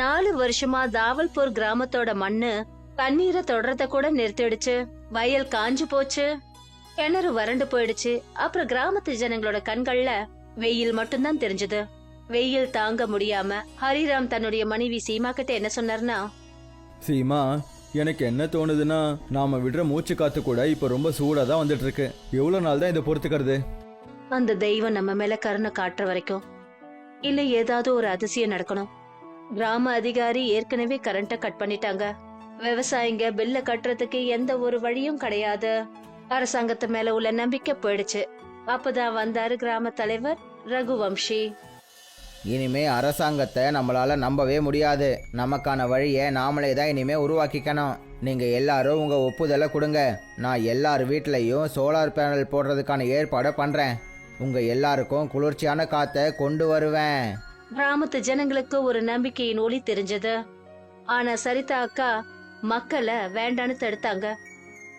நாலு வருஷமா தாவல்பூர் கிராமத்தோட மண்ணு தண்ணீரை தொடறத கூட நிறுத்திடுச்சு. வயல் காஞ்சு போச்சு. கிணறு வறண்டு போயிடுச்சு. அப்புறம் கிராமத்து ஜனங்களோட கண்கள்ல வெயில் மட்டும்தான் தெரிஞ்சது. வெயில் தாங்க முடியாம ஹரிராம் தன்னுடைய மனைவி சீமா கிட்ட என்ன சொன்னார்னா சீமா எனக்கு என்ன தோணுதுன்னா நாம விடுற மூச்சு காத்து கூட இப்ப ரொம்ப சூடா தான் வந்துட்டு இருக்கு எவ்வளவு நாள் தான் இதை பொறுத்துக்கிறது? அந்த தெய்வம் நம்ம மேல கருணை காட்டுற வரைக்கும். இல்ல ஏதாவது ஒரு அதிசயம் நடக்கணும். கிராம அதிகாரி ஏற்கனவே கரண்ட கட் பண்ணிட்டாங்க. விவசாயிங்க பில்ல கட்டுறதுக்கு எந்த ஒரு வழியும் கிடையாது. அரசாங்கத்து மேல உள்ள நம்பிக்கை போயிடுச்சு. அப்பதான் வந்தாரு கிராம தலைவர் ரகுவம்சி இனிமே அரசாங்கத்தை நம்மளால நம்பவே முடியாது. நமக்கான வழியை நாமளே தான் இனிமே உருவாக்கிக்கணும். நீங்க எல்லாரும் உங்க ஒப்புதலை கொடுங்க. நான் எல்லார் வீட்லயும் சோலார் பேனல் போடுறதுக்கான ஏற்பாடை பண்றேன். உங்க எல்லாருக்கும் குளிர்ச்சியான காத்தை கொண்டு வருவேன். கிராமத்து ஜனங்களுக்கு ஒரு நம்பிக்கையின் ஒளி தெரிஞ்சது. ஆனா சரிதா அக்கா மக்களை வேண்டான்னு தடுத்தாங்க.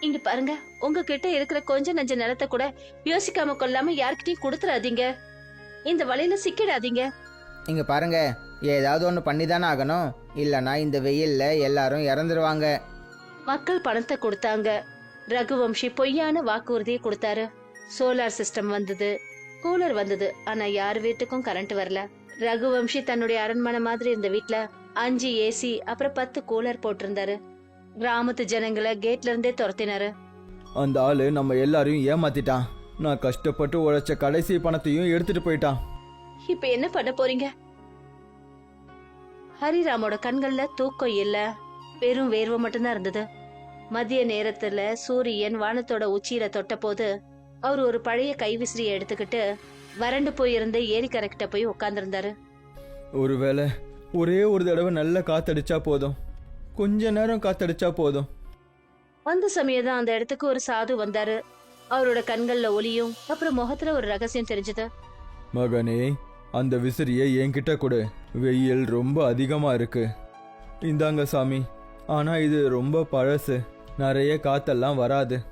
இங்க பாருங்க உங்ககிட்ட இருக்கிற கொஞ்ச நஞ்ச நிலத்தை கூட யோசிக்காம கொள்ளாம யார்கிட்டயும் கொடுத்துறாதீங்க. இந்த வலையில சிக்கிடாதீங்க. இங்க பாருங்க ஏதாவது ஒன்று பண்ணி தானே ஆகணும். இல்லைன்னா இந்த வெயில்ல எல்லாரும் இறந்துருவாங்க. மக்கள் பணத்தை கொடுத்தாங்க. ரகுவம்ஷி பொய்யான வாக்குறுதியை கொடுத்தாரு. சோலார் சிஸ்டம் வந்தது. கூலர் வந்தது. ஆனா யார் வீட்டுக்கும் கரண்ட் வரல. ரகுவம்ஷி தன்னுடைய அரண்மனை மாதிரி இருந்த வீட்ல அஞ்சு ஏசி அப்புறம் பத்து கூலர் போட்டிருந்தாரு. கிராமத்து ஜனங்களை கேட்ல இருந்தே துரத்தினாரு. அந்த ஆளு நம்ம எல்லாரையும் ஏமாத்திட்டான். நான் கஷ்டப்பட்டு உழைச்ச கடைசி பணத்தையும் எடுத்துட்டு போயிட்டான். இப்ப என்ன பண்ண போறீங்க? ஹரிராமோட கண்கள்ல தூக்கம் இல்ல. வெறும் வேர்வை மட்டும்தான் இருந்தது. மதிய நேரத்துல சூரியன் வானத்தோட உச்சியில தொட்ட போது அவர் ஒரு பழைய கைவிசிறியை எடுத்துக்கிட்டு வறண்டு போயிருந்த ஏரிக்கரைக்கிட்ட போய் உட்கார்ந்திருந்தாரு ஒருவேளை ஒரே ஒரு தடவை நல்ல காத்தடிச்சா போதும். கொஞ்ச நேரம் காத்தடிச்சா போதும். அந்த சமயம் தான் அந்த இடத்துக்கு ஒரு சாது வந்தாரு. அவரோட கண்கள்ல ஒளியும் அப்புறம் முகத்துல ஒரு ரகசியம் தெரிஞ்சது. மகனே அந்த விசிறியை என்கிட்ட கொடு. வெயில் ரொம்ப அதிகமா இருக்கு. இந்தாங்க சாமி. ஆனா இது ரொம்ப பழசு. நிறைய காத்தெல்லாம் வராது.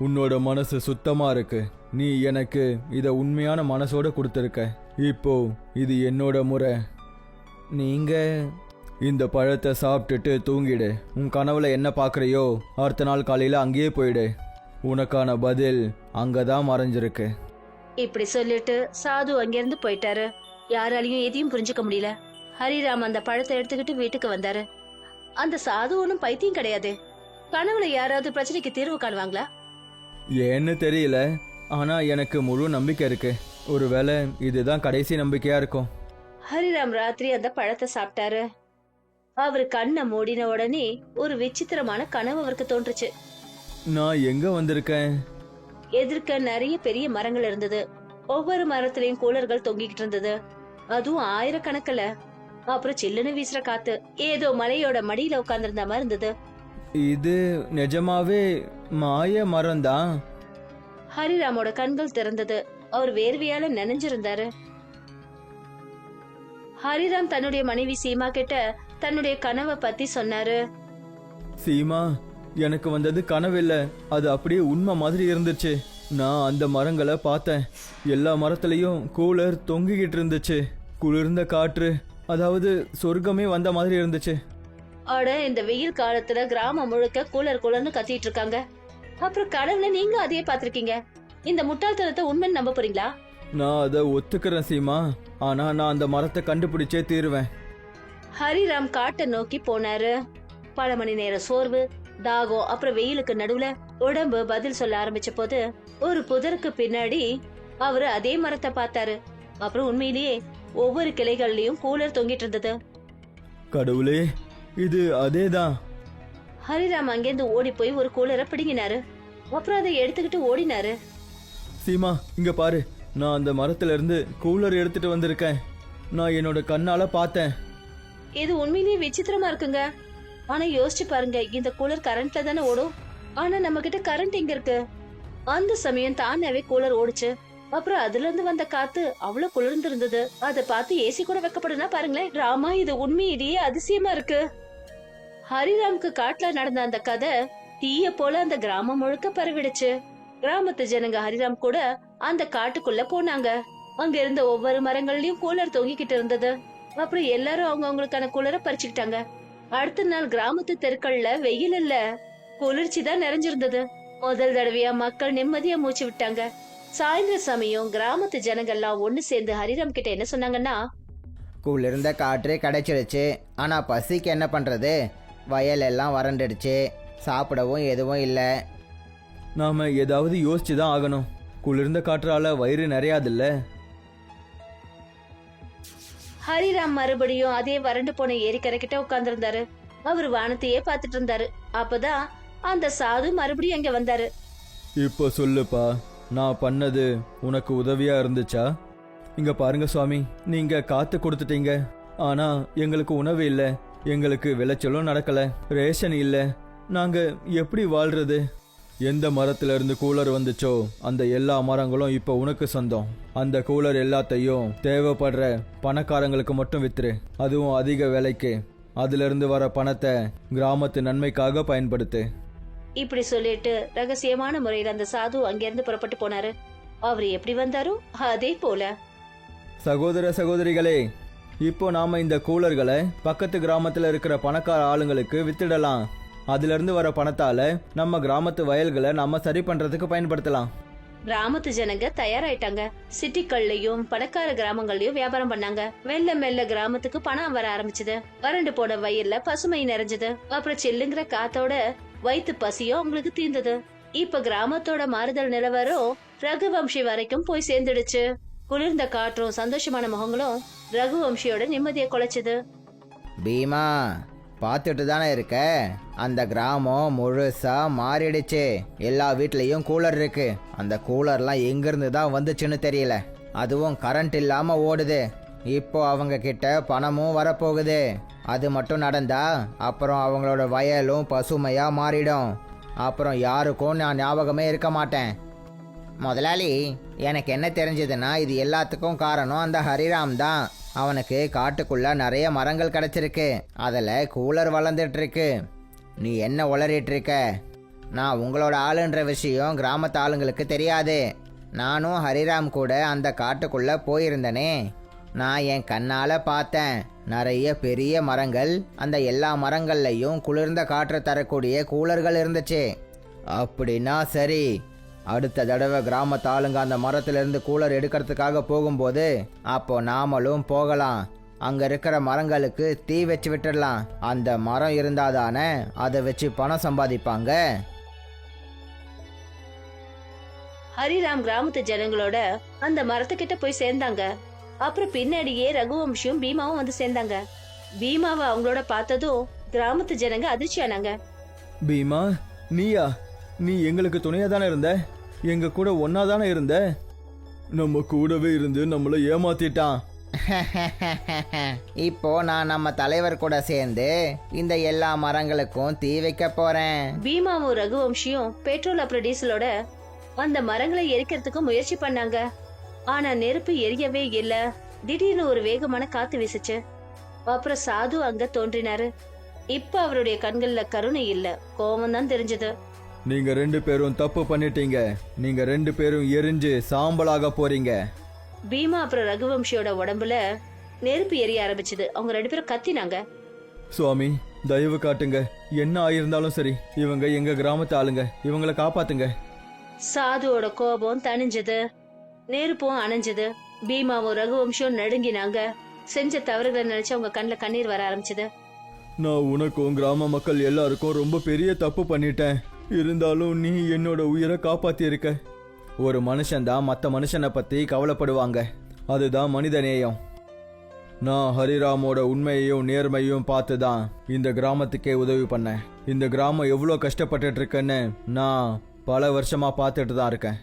உன்னோட மனசு சுத்தமா இருக்கு. நீ எனக்கு இத உண்மையான மனசோட கொடுத்துருக்க. இப்போ இது என்னோட முறை. நீங்க இந்த பழத்தை சாப்பிட்டுட்டு தூங்கிடு. உன் கனவுல என்ன பார்க்குறியோ அடுத்த நாள் காலையில அங்கேயே போயிடு. உனக்கான பதில் அங்கதான் மறைஞ்சிருக்கு. இப்படி சொல்லிட்டு சாது அங்கிருந்து போயிட்டாரு. யாராலையும் எதையும் புரிஞ்சுக்க முடியல. ஹரிராம் அந்த பழத்தை எடுத்துக்கிட்டு வீட்டுக்கு வந்தாரு. அந்த சாது ஒன்றும் பைத்தியம் கிடையாது. கனவுல யாராவது பிரச்சனைக்கு தீர்வு காணுவாங்களா? ஏன்னு தெரியல. ஆனா எனக்கு முழு நம்பிக்கை இருக்கு. ஒருவேளை இதுதான் கடைசி நம்பிக்கையா இருக்கும். ஹரிராம் ராத்திரி அந்த பழத்தை சாப்பிட்டாரு. அவரு கண்ணை மூடின உடனே ஒரு விசித்திரமான கனவு அவருக்கு தோன்றுச்சு. நான் எங்க வந்திருக்கேன்? எதிர்க்க நிறைய பெரிய மரங்கள் இருந்தது. ஒவ்வொரு மரத்திலையும் கூலர்கள் தொங்கிக்கிட்டு இருந்தது. அதுவும் ஆயிரக்கணக்கில். அப்புறம் சில்லுன்னு வீசுற காத்து. ஏதோ மலையோட மடியில உட்கார்ந்திருந்த மாதிரி இருந்தது. இது நிஜமாவே மாய மரம்தான் ஹரிராமோட கண்கள் திறந்தது. அவர் வேர்வையால நனைஞ்சிருந்தாரு. ஹரிராம் தன்னுடைய மனைவி சீமா கிட்ட தன்னுடைய கனவை பத்தி சொன்னாரு. சீமா எனக்கு வந்தது கனவில்ல. அது அப்படியே உண்மை மாதிரி இருந்துச்சு. நான் அந்த மரங்களை பார்த்தேன். எல்லா மரத்துலயும் கூலர் தொங்கிக்கிட்டு இருந்துச்சு. குளிர்ந்த காற்று அதாவது சொர்க்கமே வந்த மாதிரி இருந்துச்சு. அட இந்த வெயில் காலத்துல கிராமம் முழுக்க கூலர் கூலர்னு கத்திட்டு இருக்காங்க. அப்புறம் கடவுள நீங்க அதையே பாத்திருக்கீங்க இந்த முட்டாள்தனத்தை உண்மைன்னு நம்ப போறீங்களா நான் அதை ஒத்துக்கிறேன் சீமா. ஆனா நான் அந்த மரத்தை கண்டுபிடிச்சே தீருவேன். ஹரிராம் காட்டை நோக்கி போனாரு. பல மணி நேர சோர்வு தாகம் அப்புறம் வெயிலுக்கு நடுவுல உடம்பு பதில் சொல்ல ஆரம்பிச்ச போது ஒரு புதருக்கு பின்னாடி அவரு அதே மரத்தை பார்த்தாரு. அப்புறம் உண்மையிலேயே ஒவ்வொரு கிளைகள்லயும் கூலர் தொங்கிட்டு இருந்தது. கடவுளே இது அதேதான். ஹரிராம் அங்கேருந்து ஓடி போய் ஒரு கூலரை பிடுங்கினாரு. அப்புறம் அதை எடுத்துக்கிட்டு ஓடினாரு. சீமா இங்க பாரு. நான் அந்த மரத்துல இருந்து கூலர் எடுத்துட்டு வந்திருக்கேன். நான் என்னோட கண்ணால பார்த்தேன். இது உண்மையிலேயே விசித்திரமா இருக்குங்க. ஆனா யோசிச்சு பாருங்க இந்த கூலர் கரண்ட்ல தானே ஓடும்? ஆனா நம்ம கிட்ட கரண்ட் எங்க இருக்கு? அந்த சமயம் தானாவே கூலர் ஓடுச்சு. அப்புறம் அதுல இருந்து வந்த காத்து அவ்வளவு குளிர்ந்து இருந்தது அதை பார்த்து ஏசி கூட வைக்கப்படுனா பாருங்களேன் ராமா இது உண்மையிலேயே அதிசயமா இருக்கு. ஹரிராம்க்கு காட்டுல நடந்த அந்த கதை தீய போல அந்த கிராமம் முழுக்க பரவிடுச்சு. கிராமத்து ஜனங்க ஹரிராம் கூட அந்த காட்டுக்குள்ள போனாங்க. அங்க இருந்த ஒவ்வொரு மரங்கள்லயும் கூலர் தொங்கிக்கிட்டு இருந்தது. அப்புறம் எல்லாரும் அவங்க அவங்களுக்கான குளிர பறிச்சுக்கிட்டாங்க. அடுத்த நாள் கிராமத்து தெருக்கள்ல வெயில் இல்ல. குளிர்ச்சி தான் நிறைஞ்சிருந்தது. முதல் தடவையா மக்கள் நிம்மதியா மூச்சு விட்டாங்க. சாயந்தர சமயம் கிராமத்து ஜனங்கள்லாம் ஒண்ணு சேர்ந்து ஹரிராம் கிட்ட என்ன சொன்னாங்கன்னா குளிர்ந்த காற்று கிடைச்சிருச்சு ஆனால் பசிக்கு என்ன பண்ணுறது வயல் எல்லாம் வறண்டுடுச்சு. சாப்பிடவும் எதுவும் இல்லை. நாம ஏதாவது யோசிச்சு தான் ஆகணும். குளிர்ந்த காற்றால வயிறு நிறையாதுல்ல. ஹரிராம் மறுபடியும் அதே வறண்டு போன ஏரிக்கரை கிட்ட உட்கார்ந்திருந்தாரு. அவர் வானத்தையே பார்த்துட்டு இருந்தாரு. அப்பதான் அந்த சாது மறுபடியும் அங்க வந்தாரு. இப்போ சொல்லுப்பா நான் பண்ணது உனக்கு உதவியா இருந்துச்சா? இங்க பாருங்க சுவாமி நீங்க காத்து கொடுத்துட்டீங்க. ஆனா எங்களுக்கு உணவு இல்ல. எங்களுக்கு விளைச்சலும் நடக்கல. ரேஷன் இல்ல. நாங்க எப்படி வாழ்றது? எந்த மரத்துல இருந்து கூலர் வந்துச்சோ அந்த எல்லா மரங்களும் இப்போ உனக்கு சொந்தம். அந்த கூலர் எல்லாத்தையும் தேவைப்படுற பணக்காரங்களுக்கு மட்டும் வித்துரு. அதுவும் அதிக விலைக்கு. அதுல இருந்து வர பணத்தை கிராமத்து நன்மைக்காக பயன்படுத்து. இப்படி சொல்லிட்டு ரகசியமான முறையில அந்த சாது அங்கிருந்து புறப்பட்டு போனாரு. அவர் எப்படி வந்தாரோ அதே போல. சகோதர சகோதரிகளே இப்போ நாம இந்த கூலர்களை பக்கத்து கிராமத்துல இருக்கிற பணக்கார ஆளுங்களுக்கு வித்துடலாம். அதுல இருந்து வர பணத்தால நம்ம கிராமத்து வயல்களை நம்ம சரி பண்றதுக்கு பயன்படுத்தலாம். கிராமத்து ஜனங்க தயாராயிட்டாங்க. சிட்டிக்கள்லயும் பணக்கார கிராமங்கள்லயும் வியாபாரம் பண்ணாங்க. மெல்ல மெல்ல கிராமத்துக்கு பணம் வர ஆரம்பிச்சது. வறண்டு போன வயல்ல பசுமை நிறைஞ்சது. அப்புறம் சில்லுங்கிற காத்தோட வயிற்று பசியும் அவங்களுக்கு தீர்ந்தது. இப்ப கிராமத்தோட மாறுதல் நிலவரம் ரகுவம்சி வரைக்கும் போய் சேர்ந்துடுச்சு. குளிர்ந்த காற்றும் சந்தோஷமான முகங்களும் ரகுவம்சியோட நிம்மதியை குலைச்சது. பீமா பார்த்துட்டு தானே இருக்க? அந்த கிராமம் முழுசா மாறிடுச்சு. எல்லா வீட்லேயும் கூலர் இருக்கு. அந்த கூலர்லாம் எங்கேருந்து தான் வந்துச்சுன்னு தெரியல. அதுவும் கரண்ட் இல்லாமல் ஓடுது. இப்போ அவங்க கிட்ட பணமும் வரப்போகுது. அது மட்டும் நடந்தா அப்புறம் அவங்களோட வயலும் பசுமையாக மாறிடும். அப்புறம் யாருக்கும் நான் ஞாபகமே இருக்க மாட்டேன். முதலாளி எனக்கு என்ன தெரிஞ்சதுன்னா இது எல்லாத்துக்கும் காரணம் அந்த ஹரிராம் தான். அவனுக்கு காட்டுக்குள்ள நிறைய மரங்கள் கிடச்சிருக்கு. அதில் கூலர் வளர்ந்துட்டு இருக்கு நீ என்ன உளறிட்டு இருக்க நான் உங்களோட ஆளுன்ற விஷயம் கிராமத்து ஆளுங்களுக்கு தெரியாது. நானும் ஹரிராம் கூட அந்த காட்டுக்குள்ளே போயிருந்தனே. நான் என் கண்ணால் பார்த்தேன். நிறைய பெரிய மரங்கள் அந்த எல்லா மரங்கள்லையும் குளிர்ந்த காற்று தரக்கூடிய கூலர்கள் இருந்துச்சு. அப்படின்னா சரி அடுத்த தடவை கிராமத்து ஆளுங்க அந்த மரத்திலிருந்து கூலர் எடுக்கிறதுக்காக போகும்போது அப்போ நாமளும் போகலாம். அங்க இருக்கிற மரங்களுக்கு தீ வச்சு விட்டுடலாம். அந்த மரம் இருந்தாதானே அதை வச்சு பணம் சம்பாதிப்பாங்க. ஹரிராம் கிராமத்து ஜனங்களோட அந்த மரத்துக்கிட்ட போய் சேர்ந்தாங்க. அப்புறம் பின்னாடியே ரகுவம்சியும் பீமாவும் வந்து சேர்ந்தாங்க. பீமாவை அவங்களோட பார்த்ததும் கிராமத்து ஜனங்க அதிர்ச்சி ஆனாங்க பீமா நீயா? நீ எங்களுக்கு துணையா தானே இருந்த? எங்க கூட ஒன்னா தானே இருந்த? நம்ம கூடவே இருந்து நம்மள ஏமாத்திட்டான். இப்போ நான் நம்ம தலைவர் கூட சேர்ந்து இந்த எல்லா மரங்களுக்கும் தீ வைக்க போறேன். பீமாவும் ரகுவம்சியும் பெட்ரோல் அப்புறம் டீசலோட அந்த மரங்களை எரிக்கிறதுக்கு முயற்சி பண்ணாங்க. ஆனா நெருப்பு எரியவே இல்ல. திடீர்னு ஒரு வேகமான காத்து வீசுச்சு. அப்புறம் சாது அங்க தோன்றினாரு. இப்ப அவருடைய கண்கள்ல கருணை இல்ல. கோபம் தான் தெரிஞ்சது. நீங்க ரெண்டு பேரும் தப்பு பண்ணிட்டீங்க. நீங்க ரெண்டு பேரும் எரிஞ்சு சாம்பலாக போறீங்க. பீமா அப்புறம் ரகுவம்சியோட உடம்புல நெருப்பு எரிய ஆரம்பிச்சது. அவங்க ரெண்டு பேரும் கத்தினாங்க. சுவாமி தயவு காட்டுங்க. என்ன ஆயிருந்தாலும் சரி இவங்க எங்க கிராமத்து ஆளுங்க. இவங்கள காப்பாத்துங்க. சாதுவோட கோபம் தணிஞ்சது. நெருப்பும் அணைஞ்சது. பீமாவும் ரகுவம்சியும் நடுங்கினாங்க. செஞ்ச தவறுகளை நினைச்சு அவங்க கண்ணுல கண்ணீர் வர ஆரம்பிச்சது. நான் உனக்கும் கிராம மக்கள் எல்லாருக்கும் ரொம்ப பெரிய தப்பு பண்ணிட்டேன். இருந்தாலும் நீ என்னோட உயிரை காப்பாத்தியிருக்க. ஒரு மனுஷன் தான் மற்ற மனுஷனை பற்றி கவலைப்படுவாங்க. அதுதான் மனித நேயம். நான் ஹரிராமோட உண்மையையும் நேர்மையும் பார்த்து தான் இந்த கிராமத்துக்கே உதவி பண்ணேன். இந்த கிராமம் எவ்வளோ கஷ்டப்பட்டுட்டு இருக்குன்னு நான் பல வருஷமாக பார்த்துட்டு தான் இருக்கேன்.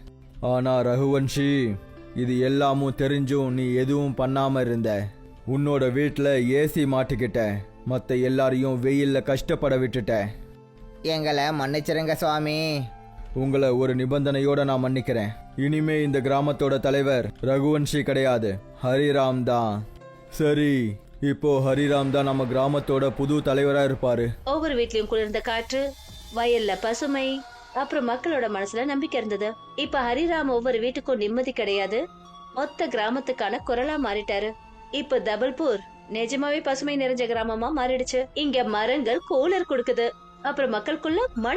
ஆனால் ரகுவன்ஷி இது எல்லாமும் தெரிஞ்சும் நீ எதுவும் பண்ணாமல் இருந்த. உன்னோட வீட்டில் ஏசி மாட்டிக்கிட்ட. மற்ற எல்லாரையும் வெயில்ல கஷ்டப்பட விட்டுட்ட. எங்களை மன்னிச்சிருங்க சுவாமி. உங்களை ஒரு நிபந்தனையோட நான் மன்னிக்கிறேன். இனிமே இந்த கிராமத்தோட தலைவர் ரகுவன்ஷி கிடையாது. ஹரிராம் தான் சரி இப்போ ஹரிராம் தான் நம்ம கிராமத்தோட புது தலைவரா இருப்பாரு. ஒவ்வொரு வீட்லயும் குளிர்ந்த காற்று வயல்ல பசுமை அப்புறம் மக்களோட மனசுல நம்பிக்கை இருந்தது. இப்ப ஹரிராம் ஒவ்வொரு வீட்டுக்கும் நிம்மதி கிடையாது. மொத்த கிராமத்துக்கான குரலா மாறிட்டாரு. இப்ப தபல்பூர் நிஜமாவே பசுமை நிறைஞ்ச கிராமமா மாறிடுச்சு. இங்க மரங்கள் கூலர் கொடுக்குது. அப்புறம் மக்களுக்குள்ள மழை